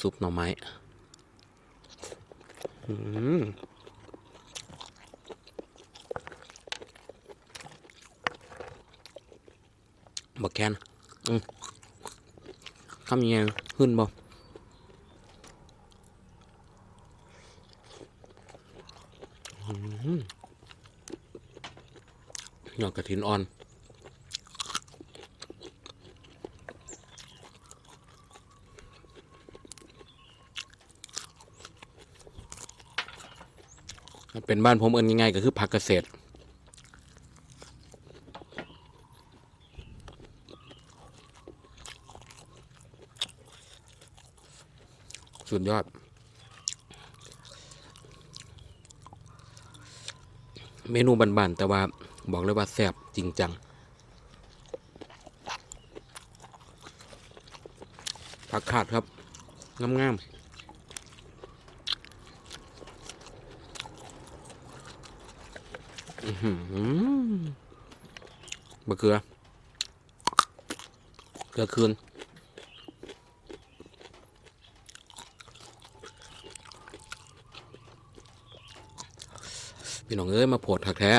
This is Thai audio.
ซุปหน่อไม้อืมบักแคนอืมทำยังไงขึ้นบ่อืมหยอดกระถินอ่อน เป็นบ้านผมเอินง่ายๆก็คือผักเกษตรสุดยอด เมนูบันๆ แต่ว่าบอกเลยว่าแซ่บจริงจังผักขาดครับงามๆ อื้อหือ บะเกลือ เกลือคืนพี่น้องเอ้ยมาโผดถักแท้